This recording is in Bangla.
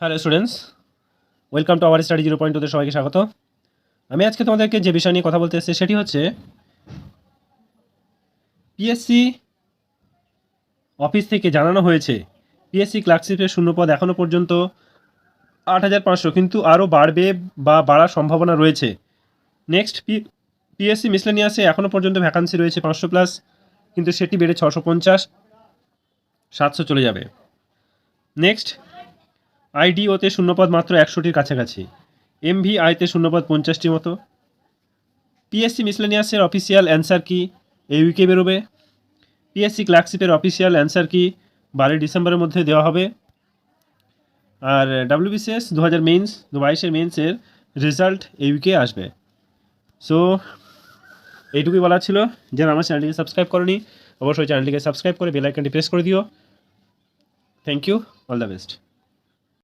Hello students welcome to our study zero point টুতে সবাইকে স্বাগত। আমি আজকে তোমাদেরকে যে বিষয় নিয়ে কথা বলতে এসেছি সেটি হচ্ছে পিএসসি অফিস থেকে জানানো হয়েছে। পিএসসি ক্লার্কশিপের শূন্যপদ এখনও পর্যন্ত আট হাজার পাঁচশো, কিন্তু আরও বাড়বে বা বাড়ার সম্ভাবনা রয়েছে। নেক্সট পি পিএসসি মিসলেনিয়াসে এখনও পর্যন্ত ভ্যাকান্সি রয়েছে পাঁচশো প্লাস কিন্তু সেটি বেড়ে ছশো পঞ্চাশ, সাতশো চলে যাবে। নেক্সট আইডিওতে শূন্যপদ মাত্র একশোটির কাছাকাছি। এমভিআইতে শূন্যপদ পঞ্চাশটি মতো। পিএসসি মিসলেনিয়াসের অফিসিয়াল অ্যান্সার কি? এই উইকে বেরোবে। পিএসসি ক্লার্কশিপের অফিসিয়াল অ্যান্সার কি? বারোই ডিসেম্বরের মধ্যে দেওয়া হবে। আর ডাব্লিউবিসিএস দু হাজার মেন্স দু বাইশের মেন্সের রেজাল্ট এই উইকে আসবে। সো, এইটুকুই বলা ছিল। যারা আমার চ্যানেলটিকে সাবস্ক্রাইব করনি, অবশ্যই চ্যানেলটিকে সাবস্ক্রাইব করে বেল আইকনটি প্রেস করে দিও। Thank you. All the best.